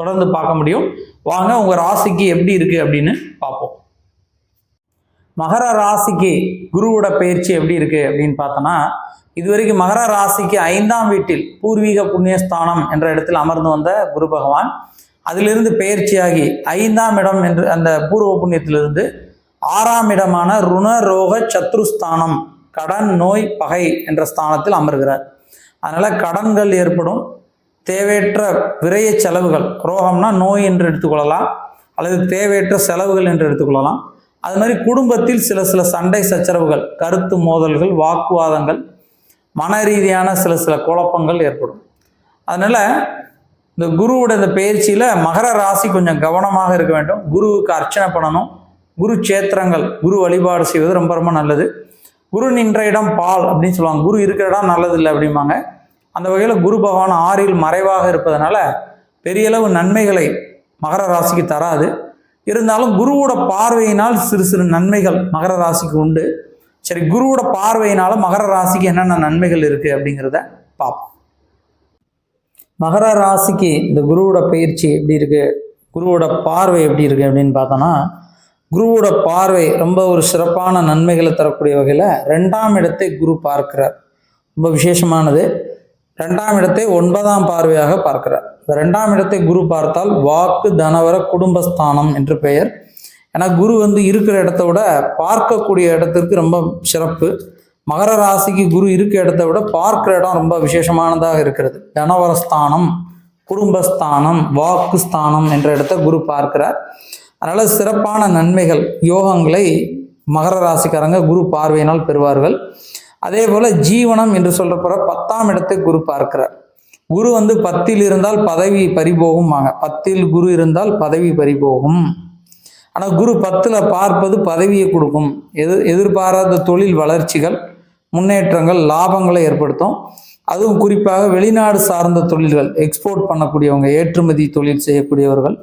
தொடர்ந்து பார்க்க முடியும். வாங்க உங்கள் ராசிக்கு எப்படி இருக்குது அப்படின்னு பார்ப்போம். மகர ராசிக்கு குருவோட பயிற்சி எப்படி இருக்குது அப்படின்னு பார்த்தோன்னா இதுவரைக்கும் மகர ராசிக்கு ஐந்தாம் வீட்டில் பூர்வீக புண்ணியஸ்தானம் என்ற இடத்தில் அமர்ந்து வந்த குரு பகவான் அதிலிருந்து பயிற்சியாகி ஐந்தாம் இடம் என்று அந்த பூர்வ புண்ணியத்திலிருந்து ஆறாம் இடமான ருண ரோக சத்ருஸ்தானம் கடன் நோய் பகை என்ற ஸ்தானத்தில் அமர்கிறார். அதனால் கடன்கள் ஏற்படும் தேவையற்ற விரைய செலவுகள் ரோகம்னா நோய் என்று எடுத்துக்கொள்ளலாம் அல்லது தேவையற்ற செலவுகள் என்று எடுத்துக்கொள்ளலாம். அது மாதிரி குடும்பத்தில் சில சில சண்டை சச்சரவுகள் கருத்து மோதல்கள் வாக்குவாதங்கள் மன ரீதியான சில சில குழப்பங்கள் ஏற்படும். அதனால் இந்த குருவோட இந்த பயிற்சியில் மகர ராசி கொஞ்சம் கவனமாக இருக்க வேண்டும். குருவுக்கு அர்ச்சனை பண்ணணும். குரு சேத்திரங்கள் குரு வழிபாடு செய்வது ரொம்ப ரொம்ப நல்லது. குரு நின்ற இடம் பால் அப்படின்னு சொல்லுவாங்க. குரு இருக்கிற இடம் நல்லதில்லை அப்படிம்பாங்க. அந்த வகையில் குரு பகவான் ஆறில் மறைவாக இருப்பதனால பெரிய அளவு நன்மைகளை மகர ராசிக்கு தராது. இருந்தாலும் குருவோட பார்வையினால் சிறு சிறு நன்மைகள் மகர ராசிக்கு உண்டு. சரி குருவோட பார்வையினால மகர ராசிக்கு என்னென்ன நன்மைகள் இருக்குது அப்படிங்கிறத பார்ப்போம். மகர ராசிக்கு இந்த குருவோட பயிற்சி எப்படி இருக்குது குருவோட பார்வை எப்படி இருக்குது அப்படின்னு பார்த்தோன்னா குருவோட பார்வை ரொம்ப ஒரு சிறப்பான நன்மைகளை தரக்கூடிய வகையில் ரெண்டாம் இடத்தை குரு பார்க்கிறார். ரொம்ப விசேஷமானது. ரெண்டாம் இடத்தை ஒன்பதாம் பார்வையாக பார்க்கிறார். இந்த ரெண்டாம் இடத்தை குரு பார்த்தால் வாக்கு தனவர குடும்பஸ்தானம் என்று பெயர். ஏன்னா குரு வந்து இருக்கிற இடத்த விட பார்க்கக்கூடிய இடத்திற்கு ரொம்ப சிறப்பு. மகர ராசிக்கு குரு இருக்க இடத்த விட பார்க்கிற இடம் ரொம்ப விசேஷமானதாக இருக்கிறது. தனவரஸ்தானம் குடும்பஸ்தானம் வாக்குஸ்தானம் என்ற இடத்த குரு பார்க்கிறார். அதனால் சிறப்பான நன்மைகள் யோகங்களை மகர ராசிக்காரங்க குரு பார்வையினால் பெறுவார்கள். அதே போல் ஜீவனம் என்று சொல்கிறப்பற பத்தாம் இடத்தை குரு பார்க்கிறார். குரு வந்து பத்தில் இருந்தால் பதவி பறிபோகும் பத்தில் குரு இருந்தால் பதவி பறிபோகும். ஆனால் குரு பத்தில் பார்ப்பது பதவியை கொடுக்கும். எது எதிர்பாராத தொழில் வளர்ச்சிகள் முன்னேற்றங்கள் லாபங்களை ஏற்படுத்தும். அதுவும் குறிப்பாக வெளிநாடு சார்ந்த தொழில்கள் எக்ஸ்போர்ட் பண்ணக்கூடியவங்க ஏற்றுமதி தொழில் செய்யக்கூடியவர்கள்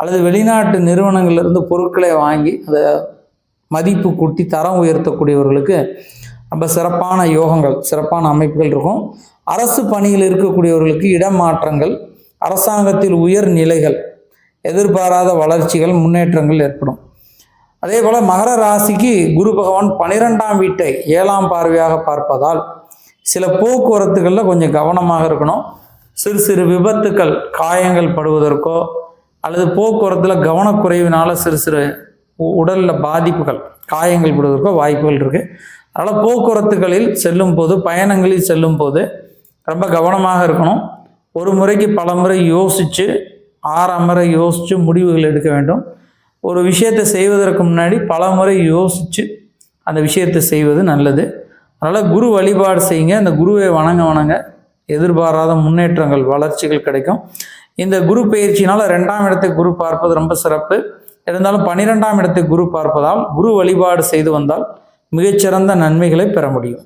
அல்லது வெளிநாட்டு நிறுவனங்கள்லேருந்து பொருட்களை வாங்கி அதை மதிப்பு கூட்டி தரம் உயர்த்தக்கூடியவர்களுக்கு ரொம்ப சிறப்பான யோகங்கள் சிறப்பான அமைப்புகள் இருக்கும். அரசு பணியில் இருக்கக்கூடியவர்களுக்கு இடமாற்றங்கள் அரசாங்கத்தில் உயர் நிலைகள் எதிர்பாராத வளர்ச்சிகள் முன்னேற்றங்கள் ஏற்படும். அதே போல் மகர ராசிக்கு குரு பகவான் பனிரெண்டாம் வீட்டை ஏழாம் பார்வையாக பார்ப்பதால் சில போக்குவரத்துகளில் கொஞ்சம் கவனமாக இருக்கணும். சிறு சிறு விபத்துக்கள் காயங்கள் படுவதற்கோ அல்லது போக்குவரத்தில் கவனக்குறைவினால சிறு சிறு உடலில் பாதிப்புகள் காயங்கள் படுவதற்கோ வாய்ப்புகள் இருக்குது அதனால் போக்குவரத்துகளில் செல்லும் போது பயணங்களில் செல்லும் போது ரொம்ப கவனமாக இருக்கணும். ஒரு முறைக்கு பல முறை யோசித்து ஆறாம் முறை யோசித்து முடிவுகள் எடுக்க வேண்டும். ஒரு விஷயத்தை செய்வதற்கு முன்னாடி பல முறை யோசித்து அந்த விஷயத்தை செய்வது நல்லது. அதனால் குரு வழிபாடு செய்யுங்க. அந்த குருவை வணங்க வணங்க. எதிர்பாராத முன்னேற்றங்கள் வளர்ச்சிகள் கிடைக்கும். இந்த குரு பயிற்சினால் ரெண்டாம் இடத்தை குரு பார்ப்பது ரொம்ப சிறப்பு. இருந்தாலும் பன்னிரெண்டாம் இடத்தை குரு பார்ப்பதால் குரு வழிபாடு செய்து வந்தால் மிகச்சிறந்த நன்மைகளை பெற முடியும்.